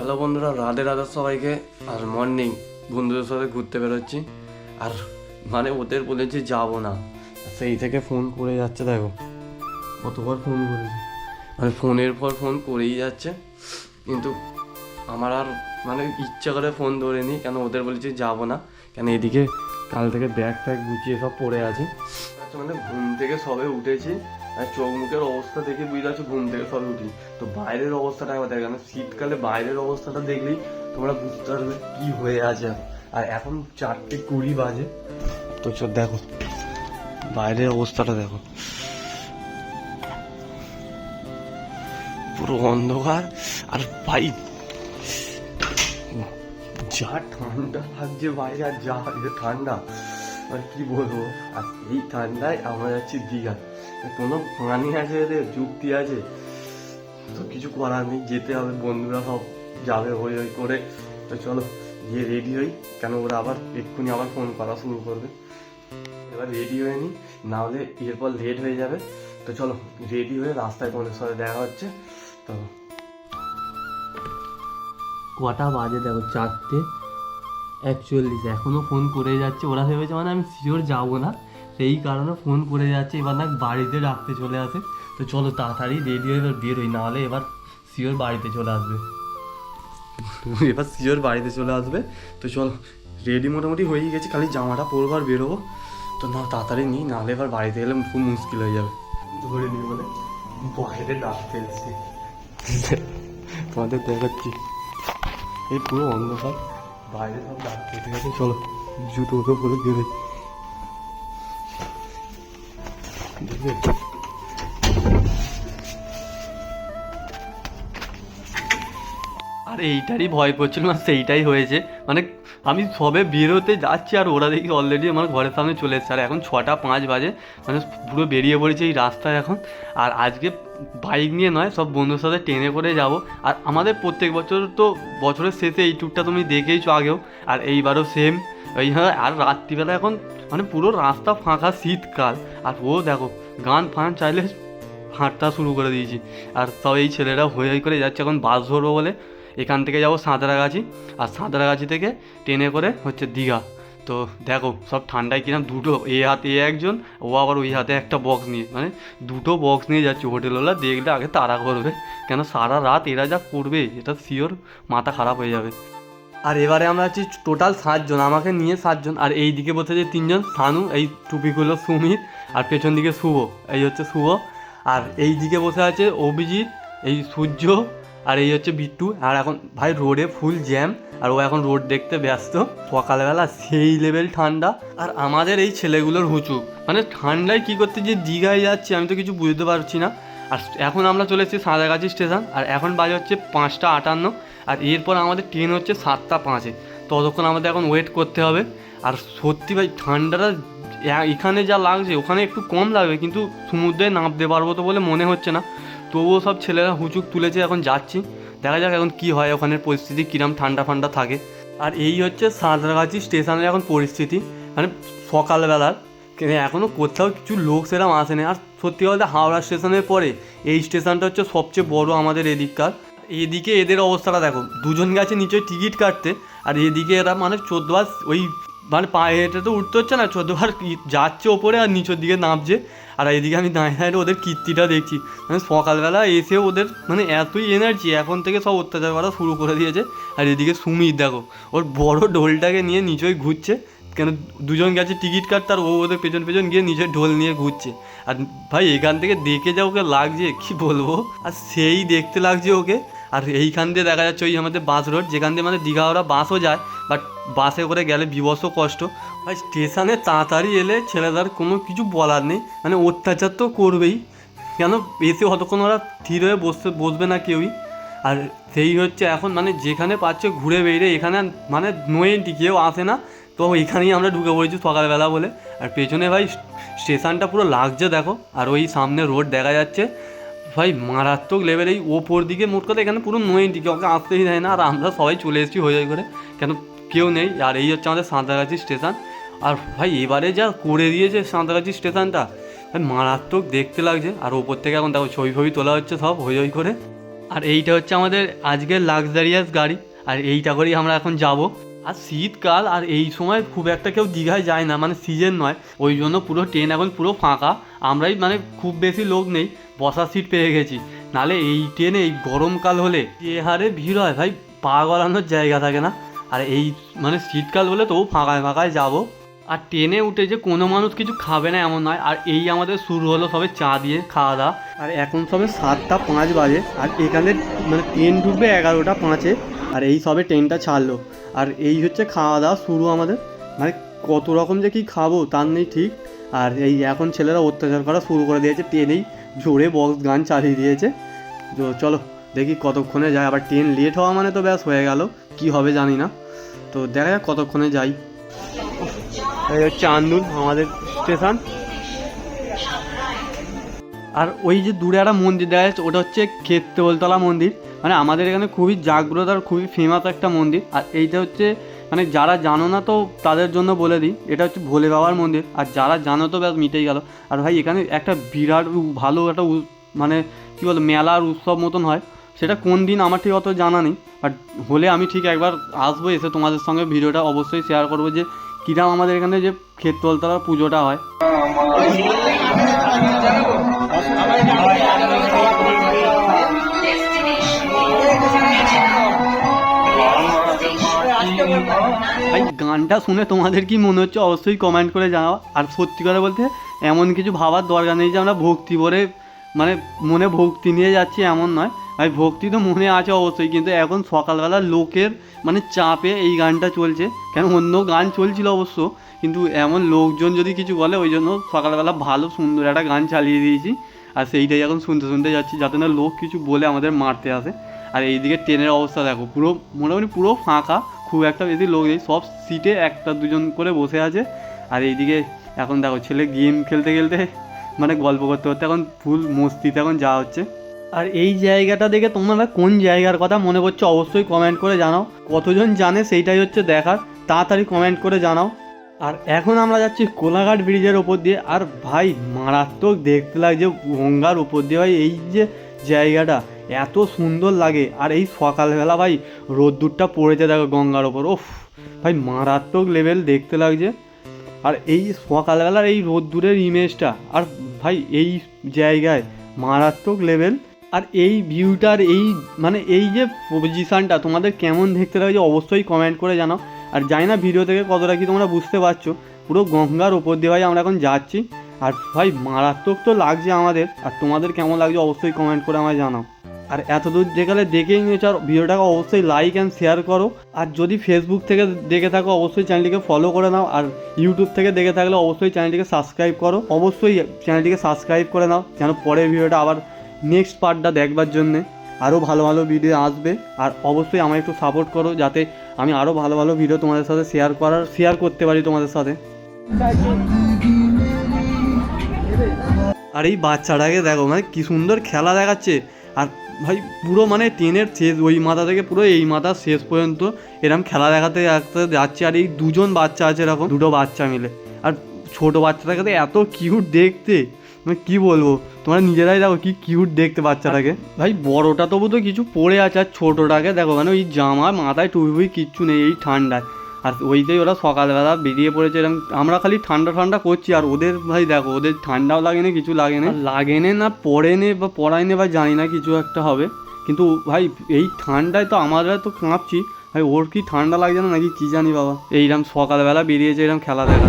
Hello বন্ধুরা, রাধে রাধা সবাইকে, আর morning বন্ধুদের সাথে ঘুরতে বেরোচ্ছি। আর মানে ওদের বলেছি যাব না। সেই থেকে ফোন করে যাচ্ছে, দেখো। কতবার ফোন করেছি। মানে ফোনের পর ফোন করেই যাচ্ছে। কিন্তু আমার আর মানে ইচ্ছা করে ফোন ধরে নি কেন ওদের বলেছি যাব না। কেন এদিকে কাল থেকে ব্যাগ ফ্যাগ গুছিয়ে সব পড়ে আছি। আচ্ছা মানে ঘুম থেকে সবে উঠেছি। আর চোখ মুখের অবস্থা দেখে বুঝতে পারছ, ঘুম থেকে সবে উঠি তো বাইরের অবস্থাটা আমার দেখো না শীতকালে বাইরের অবস্থাটা দেখলেই তোমরা বুঝতে পারবে কি হয়ে আছে। আর এখন চারটে কুড়ি বাজে। তো চল দেখো। বাইরের অবস্থাটা দেখো। পুরো অন্ধকার। আর ভাই যা ঠান্ডা লাগছে বাইরে আর যা যে ঠান্ডা। আর কি বলব? আর এই ঠান্ডায় আমরা যাচ্ছি দীঘা। কোনো প্রাণী আছে এদের? যুক্তি আছে? তো কিছু করার নেই, যেতে হবে, বন্ধুরা সব যাবে হই হই করে। তো চলো, গিয়ে রেডি হই। কেন ওরা আবার এক্ষুনি আবার ফোন করা শুরু করবে। এবার রেডি হয়ে নি, না হলে এরপর লেট হয়ে যাবে। তো চলো রেডি হয়ে রাস্তায় তোমাদের সাথে দেখা হচ্ছে। তো কটা বাজে দেখো চারটে। একচল্লিশ এখনও ফোন করে যাচ্ছে। ওরা ভেবেছে মানে আমি শিওর যাব না। সেই কারণে ফোন করে যাচ্ছে। এবার না বাড়িতে রাখতে চলে আসে। তো চলো তাড়াতাড়ি রেডি হয়ে এবার বেরোই নাহলে এবার শিওর বাড়িতে চলে আসবে। এবার শিওর বাড়িতে চলে আসবে। তো চলো রেডি মোটামুটি হয়েই গেছে। খালি জামাটা পরবো আর বেরোবো। তো না তাড়াতাড়ি নিই নাহলে এবার বাড়িতে গেলে খুব মুশকিল হয়ে যাবে। ধরে নিই বলে বাইরে ডাকতে ফেলছি তোমাদের দেখাচ্ছি। এই পুরো অন্ধকার। বাইরে সব ডাক কেটে গেছে, চলো, জুতো ওকে বলে দেবে আর এইটারই ভয় করছিল সেইটাই হয়েছে। মানে আমি সবে বেরোতে যাচ্ছি আর ওরা দেখি অলরেডি আমার ঘরের সামনে চলে এসেছে। আর এখন ছটা পাঁচ বাজে মানে পুরো বেরিয়ে পড়েছে এই রাস্তায় এখন। আর আজকে বাইক নিয়ে নয়, সব বন্ধুর সাথে ট্রেনে করে যাব। আর আমাদের প্রত্যেক বছর তো বছরের শেষে এই ট্যুরটা তুমি দেখেইছো আগেও। আর এইবারও সেম এই হ্যাঁ আর রাত্রিবেলা এখন মানে পুরো রাস্তা ফাঁকা, শীতকাল। আর ও দেখো, গান ফান চাইলে হাঁটতে শুরু করে দিয়েছি। আর সব এই ছেলেরা হয়ে করে যাচ্ছে, এখন বাস ধরবো বলে। এখান থেকে যাব সাঁতরাগাছি, আর সাঁতরাগাছি থেকে ট্রেনে করে হচ্ছে দীঘা। তো দেখো, সব ঠান্ডায় কিনা দুটো, এ হাতে এ একজন, ও আবার ওই হাতে একটা বক্স নিয়ে মানে দুটো বক্স নিয়ে যাচ্ছে হোটেলওয়ালা দেখলে আগে তাড়া করবে। কেন সারা রাত এরা যা করবে, এটা শিওর মাথা খারাপ হয়ে যাবে। আর এবারে আমরা আছি টোটাল সাতজন, আমাকে নিয়ে সাতজন, আর এই দিকে বসেছে তিনজন, সানু, এই টুপিগুলো সুমিত আর পেছন দিকে শুভ, এই হচ্ছে শুভ। আর এই দিকে বসে আছে অভিজিৎ, এই সূর্য আর এই হচ্ছে বিট্টু। আর এখন ভাই রোডে ফুল জ্যাম আর ও এখন রোড দেখতে ব্যস্ত। সকালবেলা সেই লেভেল ঠান্ডা। আর আমাদের এই ছেলেগুলোর হুচু। মানে ঠান্ডায় কী করতে যে দীঘায় যাচ্ছি আমি তো কিছু বুঝতে পারছি না। আর এখন আমরা চলে এসেছি সাঁতরাগাছি স্টেশন আর এখন বাজে হচ্ছে পাঁচটা আটান্ন। আর এরপর আমাদের ট্রেন হচ্ছে সাতটা পাঁচে। ততক্ষণ আমাদের এখন ওয়েট করতে হবে। আর সত্যি ভাই, ঠান্ডাটা এখানে যা লাগছে, ওখানে একটু কম লাগবে, কিন্তু সমুদ্রে নামতে পারব তো বলে মনে হচ্ছে না। তবুও সব ছেলেরা হুঁচুক তুলেছে, এখন যাচ্ছি। দেখা যাক এখন কি হয়, ওখানের পরিস্থিতি কিরম, ঠান্ডা ফান্ডা থাকে। আর এই হচ্ছে সাঁতরাগাছি স্টেশনের এখন পরিস্থিতি। মানে সকালবেলার। এখনও কোথাও কিছু লোক সেরকম আসেনি আর সত্যি বলতে হাওড়া স্টেশনের পরে, এই স্টেশনটা হচ্ছে সবচেয়ে বড় আমাদের এদিককার। এদিকে এদের অবস্থাটা দেখো, দুজন গেছে নিচে টিকিট কাটতে, আর এদিকে এরা মানে চোদ্দবার ওই মানে পায়ে হেঁটে তো উঠতে হচ্ছে না চোদ্দবার যাচ্ছে ওপরে আর নিচের দিকে নামছে। আর এদিকে আমি দাঁড়িয়ে দাঁড়িয়ে ওদের কীর্তিটা দেখছি। মানে সকালবেলা এসে ওদের মানে এতই এনার্জি এখন থেকে সব অত্যাচার করা শুরু করে দিয়েছে। আর এদিকে সুমিত দেখো, ওর বড় ঢোলটাকে নিয়ে নিচেই ঘুরছে। কেন দুজন গেছে টিকিট কাটতে আর ও ওদের পেছন পেছন গিয়ে নিজের ঢোল নিয়ে ঘুরছে। আর ভাই, এখান থেকে দেখে যা ওকে লাগছে, কি বলব? আর সেই দেখতে লাগছে ওকে। আর এইখান দিয়ে দেখা যাচ্ছে ওই আমাদের বাস রোড, যেখান দিয়ে মানে দীঘা ওরা বাসও যায় বাট বাসে করে গেলে বিবস্ত কষ্ট। ভাই স্টেশনে তাড়াতাড়ি এলে ছেলেদের কোনো কিছু বলার নেই মানে অত্যাচার তো করবেই। কেন? এসে অতক্ষণ ওরা ধীর হয়ে বসতে, বসবে না কেউই। আর সেই হচ্ছে এখন মানে যেখানে পাচ্ছে ঘুরে বেরিয়ে এখানে মানে নোয়েন্টি কেউ আসে না। তো এখানেই আমরা ঢুকে পড়েছি সকালবেলা বলে। আর পেছনে ভাই স্টেশনটা পুরো লাগছে, দেখো। আর ওই সামনে রোড দেখা যাচ্ছে। ভাই, মারাত্মক লেভেল এই ওপর দিকে মোট কথা এখানে পুরো নোয়েন্টি কাউকে আসতেই দেয় না। আর আমরা সবাই চলে এসেছি হয়ে হয়ে করে। কেন কেউ নেই। আর এই হচ্ছে আমাদের সাঁতরাগাছি স্টেশন আর ভাই, এবারে যা করে দিয়েছে সাঁতরাগাছি স্টেশনটা ভাই, মারাত্মক দেখতে লাগছে। আর ওপর থেকে এখন দেখো ছবি ফবি তোলা হচ্ছে সব হই হই করে। আর এইটা হচ্ছে আমাদের আজকের লাক্সারিয়াস গাড়ি। আর এইটা করেই আমরা এখন যাব। আর শীতকাল, আর এই সময় খুব একটা কেউ দীঘায় যায় না। মানে সিজন নয়। ওই জন্য পুরো ট্রেন এখন পুরো ফাঁকা। আমরাই মানে খুব বেশি লোক নেই। বসার সিট পেয়ে গেছি। নালে এই ট্রেনে এই গরমকাল হলে যে হারে ভিড় হয় ভাই, পা গলানোর জায়গা থাকে না। আর এই মানে শীতকাল হলে তবু ফাঁকায় ফাঁকায় যাব। আর ট্রেনে উঠে যে কোনো মানুষ কিছু খাবে না এমন নয়। আর এই আমাদের শুরু হলো সবে চা দিয়ে খাওয়া দাওয়া। আর এখন সবে সাতটা পাঁচ বাজে। আর এখানে মানে ট্রেন ঢুকবে এগারোটা পাঁচে। আর এই সবে ট্রেনটা ছাড়লো। আর এই হচ্ছে খাওয়া দাওয়া শুরু আমাদের। মানে কত রকম যে কি খাব তার নেই ঠিক। আর এই এখন ছেলেরা অত্যাচার করা শুরু করে দিয়েছে ট্রেনেই জোরে বক্স গান চালিয়ে দিয়েছে। তো চলো, দেখি কতক্ষণে যায়। আবার ট্রেন লেট হওয়া মানে তো ব্যাস হয়ে গেল। কি হবে জানি না। তো দেখা যাক কতক্ষণে যাই। আন্দুল আমাদের স্টেশন। আর ওই যে দূরে একটা মন্দির দেখা যাচ্ছে, ওটা হচ্ছে ক্ষেত্রবলতলা মন্দির। মানে আমাদের এখানে খুবই জাগ্রত আর খুবই ফেমাস একটা মন্দির। আর এইটা হচ্ছে মানে যারা জানো না তো তাদের জন্য বলে দিই, এটা হচ্ছে ভোলে বাবার মন্দির। আর যারা জানো তো ব্যাস মিটেই গেল। আর ভাই, এখানে একটা বিরাট ভালো একটা মানে কী বলো, মেলার উৎসব মতন হয়। সেটা কোন দিন আমার ঠিক অত জানা নেই। বাট হলে আমি ঠিক একবার আসব এসে তোমাদের সঙ্গে ভিডিওটা অবশ্যই শেয়ার করব যে কিরাম আমাদের এখানে যে ক্ষেত্রতলার পুজোটা হয়। গানটা শুনে তোমাদের কি মনে হচ্ছে? অবশ্যই কমেন্ট করে জানাও। আর সত্যি কথা বলতে, এমন কিছু ভাবার দরকার নেই যে আমরা ভক্তি করে মানে মনে ভক্তি নিয়ে যাচ্ছি, এমন নয়। আর ভক্তি তো মনে আছে অবশ্যই, কিন্তু এখন সকালবেলা লোকের মানে চাপে এই গানটা চলছে। কেন? অন্য গান চলছিল অবশ্য, কিন্তু এমন লোকজন যদি কিছু বলে, ওই জন্য সকালবেলা ভালো, সুন্দর একটা গান চালিয়ে দিয়েছি। আর সেইটাই এখন শুনতে শুনতে যাচ্ছি, যাতে না লোক কিছু বলে আমাদের মারতে আসে। আর এইদিকে ট্রেনের অবস্থা দেখো, পুরো মোটামুটি পুরো ফাঁকা। খুব একটা বেশি লোক নেই, সব সিটে একটা দুজন করে বসে আছে। আর এইদিকে এখন দেখো ছেলে গেম খেলতে খেলতে মানে গল্প করতে করতে এখন ফুল মস্তিতে এখন যাওয়া হচ্ছে। আর এই জায়গাটা দেখে তোমরা কোন জায়গার কথা মনে করছ অবশ্যই কমেন্ট করে জানাও। কতজন জানে সেইটাই হচ্ছে দেখার, তাড়াতাড়ি কমেন্ট করে জানাও। আর এখন আমরা যাচ্ছি কোলাঘাট ব্রিজের ওপর দিয়ে। আর ভাই, মারাত্মক দেখতে লাগছে গঙ্গার উপর দিয়ে। ভাই, এই যে জায়গাটা এত সুন্দর লাগে। আর এই সকালবেলা ভাই, রোদ্দুরটা পড়েছে দেখো গঙ্গার ওপর। ওফ ভাই মারাত্মক লেভেল দেখতে লাগছে। আর এই সকালবেলার এই রোদ্দুরের ইমেজটা আর ভাই এই জায়গায় মারাত্মক লেভেল আর এই ভিউটার এই মানে এই যে পজিশানটা তোমাদের কেমন দেখতে লাগছে অবশ্যই কমেন্ট করে জানাও। আর জানি না ভিডিও থেকে কতটা কি তোমরা বুঝতে পারছ। পুরো গঙ্গার ওপর দিয়ে ভাই আমরা এখন যাচ্ছি। আর ভাই মারাত্মক তো লাগছে আমাদের। আর তোমাদের কেমন লাগছে অবশ্যই কমেন্ট করে আমায় জানাও। আর এত দূর যেখানে দেখেই নিয়েছো, আর ভিডিওটাকে অবশ্যই লাইক অ্যান্ড শেয়ার করো। আর যদি ফেসবুক থেকে দেখে থাকো, অবশ্যই চ্যানেলটিকে ফলো করে নাও। আর ইউটিউব থেকে দেখে থাকলে অবশ্যই চ্যানেলটিকে সাবস্ক্রাইব করো। অবশ্যই চ্যানেলটিকে সাবস্ক্রাইব করে নাও, যেন পরের ভিডিওটা আবার নেক্সট পার্টটা দেখবার জন্যে আরও ভালো ভালো ভিডিও আসবে। আর অবশ্যই আমায় একটু সাপোর্ট করো, যাতে আমি আরও ভালো ভালো ভিডিও তোমাদের সাথে শেয়ার করার শেয়ার করতে পারি তোমাদের সাথে। আর এই বাচ্চাটাকে দেখো মানে কি সুন্দর খেলা দেখাচ্ছে। ভাই, পুরো মানে ট্রেনের শেষ, ওই মাথা থেকে পুরো এই মাথা শেষ পর্যন্ত এরকম খেলা দেখাতে দেখাতে যাচ্ছে, আর এই দুজন বাচ্চা আছে এরকম, দুটো বাচ্চা মিলে। আর ছোট বাচ্চাটাকে তো এত কিউট দেখতে মানে কি বলব, তোমরা নিজেরাই দেখো কি কিউট দেখতে বাচ্চাটাকে। ভাই, বড়টা তবু তো কিছু পড়ে আছে, আর ছোটোটাকে দেখো মানে ওই জামা মাথায় টুপি কিচ্ছু নেই, এই ঠান্ডায়। আর ওইটাই ওরা সকালবেলা বেরিয়ে পড়েছে এরকম আমরা খালি ঠান্ডা ঠান্ডা করছি আর ওদের ভাই দেখো, ওদের ঠান্ডাও লাগে না, কিছু লাগে না। লাগে না না, পড়ে নে বা পড়ায় নে বা জানি না, কিছু একটা হবে। কিন্তু ভাই, এই ঠান্ডায় তো আমরা তো কাঁপছি। ভাই, ওর কি ঠান্ডা লাগছে না, নাকি কি জানি বাবা। এইরকম সকালবেলা বেরিয়েছে এরকম খেলা দেখা।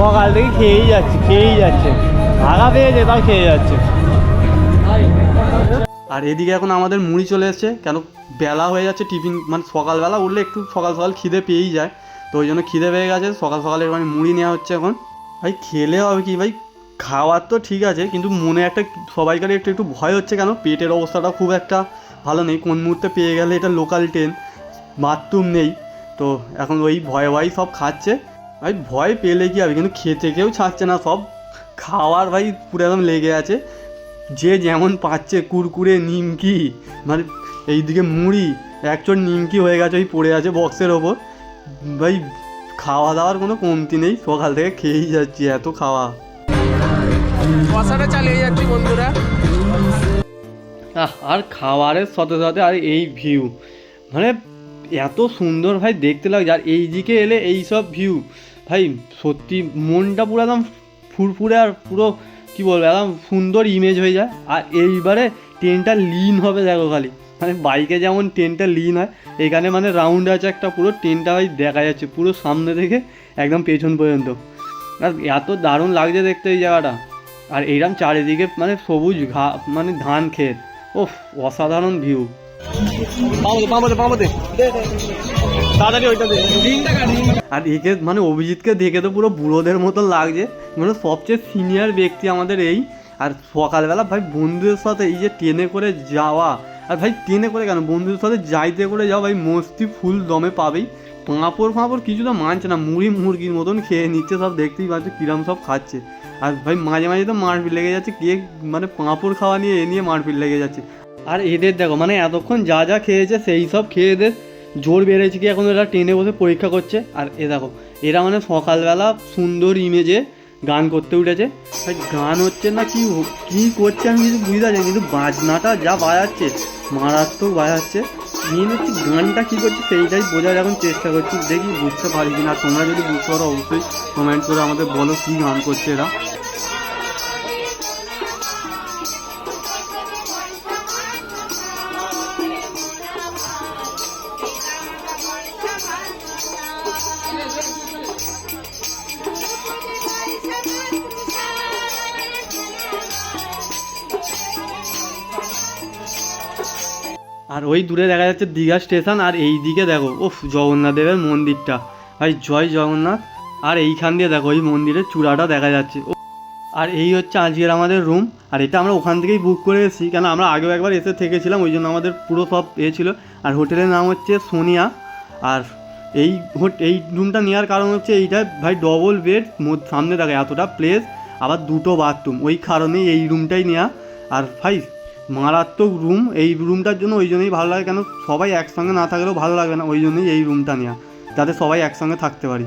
সকাল থেকে খেয়েই যাচ্ছে খেয়েই যাচ্ছে। ভাগা পেয়েছে, তাও খেয়ে যাচ্ছে। আর এদিকে এখন আমাদের মুড়ি চলে এসেছে। কেন? বেলা হয়ে যাচ্ছে টিফিন মানে সকালবেলা উঠলে একটু সকাল সকাল খিদে পেয়েই যায়। তো ওই জন্য খিদে পেয়ে গেছে, সকাল সকালে মানে মুড়ি নেওয়া হচ্ছে এখন। ভাই, খেলে হবে কি? ভাই, খাওয়ার তো ঠিক আছে, কিন্তু মনে একটা সবাইকারই একটু একটু ভয় হচ্ছে কেন? পেটের অবস্থাটা খুব একটা ভালো নেই। কোন মুহূর্তে পেয়ে গেলে এটা লোকাল ট্রেন বাথরুম নেই। তো এখন ওই ভয়ে ভয় সব খাচ্ছে। ভাই, ভয় পেলে কি হবে? কিন্তু খেতে কেউ ছাড়ছে না সব। খাওয়ার ভাই পুরো একদম লেগে আছে। যে যেমন পাচ্ছে কুরকুরে নিমকি মানে এইদিকে মুড়ি একচোট নিমকি হয়ে গেছে ওই পড়ে আছে বক্সের ওপর। ভাই খাওয়া দাওয়ার কোনো কমতি নেই সকাল থেকে খেয়েই যাচ্ছি এত খাওয়া। কষাটা চালিয়ে যাচ্ছি বন্ধুরা। আর খাবারের সাথে সাথে আর এই ভিউ মানে এত সুন্দর ভাই দেখতে লাগছে। আর এই দিকে এলে এই সব ভিউ ভাই সত্যি মনটা পুরো একদম ফুরফুরে আর পুরো কি বলব, একদম সুন্দর ইমেজ হয়ে যায়। আর এইবারে ট্রেনটা লিন হবে দেখো খালি। মানে বাইকে যেমন ট্রেনটা লিন হয়, এখানে মানে রাউন্ড আছে একটা, পুরো ট্রেনটা ভাই দেখা যাচ্ছে, পুরো সামনে থেকে একদম পেছন পর্যন্ত। আর এত দারুণ লাগছে দেখতে এই জায়গাটা। আর এইরকম চারিদিকে মানে সবুজ ঘা মানে ধান ক্ষেত। ও অসাধারণ ভিউ আর একে মানে অভিজিৎকে দেখে তো পুরো বুড়োদের মতো লাগছে। মানে সবচেয়ে সিনিয়র ব্যক্তি আমাদের এই। আর সকালবেলা ভাই বন্ধুদের সাথে এই যে ট্রেনে করে যাওয়া। আর ভাই ট্রেনে করে কেন? বন্ধুদের সাথে যাইতে করে যাওয়া ভাই মস্তি ফুল দমে পাবেই। পাঁপড় ফাঁপড় কিছু তো মানছে না, মুড়ি মুরগির মতন খেয়ে নিচ্ছে সব, দেখতেই পাচ্ছে কিরম সব খাচ্ছে। আর ভাই মাঝে মাঝে তো মারপিট লেগে যাচ্ছে কে মানে পাঁপড় খাওয়া নিয়ে এ নিয়ে মারপিট লেগে যাচ্ছে। আর এদের দেখো মানে এতক্ষণ যা যা খেয়েছে সেই সব খেয়ে এদের জোর বেড়েছে কি এখন এরা ট্রেনে বসে পরীক্ষা করছে। আর এ দেখো, এরা মানে সকালবেলা সুন্দর ইমেজে গান করতে উঠেছে। ভাই, গান হচ্ছে না কি কি করছে আমি কিছু বুঝতে পারছি কিন্তু বাজনাটা যা বাজাচ্ছে, মারাত্মক বাজাচ্ছে। মেন হচ্ছে গানটা কী করছে সেইটাই বোঝার এখন চেষ্টা করছি। দেখি বুঝতে পারি কিনা, তোমরা যদি বুঝতে পারো অবশ্যই কমেন্ট করে আমাদের বলো কী গান করছে এরা। আর ওই দূরে দেখা যাচ্ছে দীঘা স্টেশন, আর এই দিকে দেখো ওফ জগন্নাথ দেবের মন্দিরটা। ভাই, জয় জগন্নাথ। আর এইখান দিয়ে দেখো, ওই মন্দিরের চূড়াটা দেখা যাচ্ছে। ও- আর এই হচ্ছে আজকের আমাদের রুম আর এটা আমরা ওখান থেকেই বুক করে এসেছি, কেন আমরা আগেও একবার এসে থেকেছিলাম, ওই জন্য আমাদের পুরো সব এ ছিল। আর হোটেলের নাম হচ্ছে সোনিয়া। আর এই এই রুমটা নেওয়ার কারণ হচ্ছে এইটা, ভাই ডবল বেড সামনে দেখো এতটা প্লেস আবার দুটো বাথরুম ওই কারণেই এই রুমটাই নেওয়া আর ভাই মারাত্মক রুম এই রুমটার জন্য ওই জন্যই ভালো লাগে। কেন? সবাই একসঙ্গে না থাকলেও ভালো লাগবে না। ওই জন্যই এই রুমটা নেওয়া। যাতে সবাই একসঙ্গে থাকতে পারি।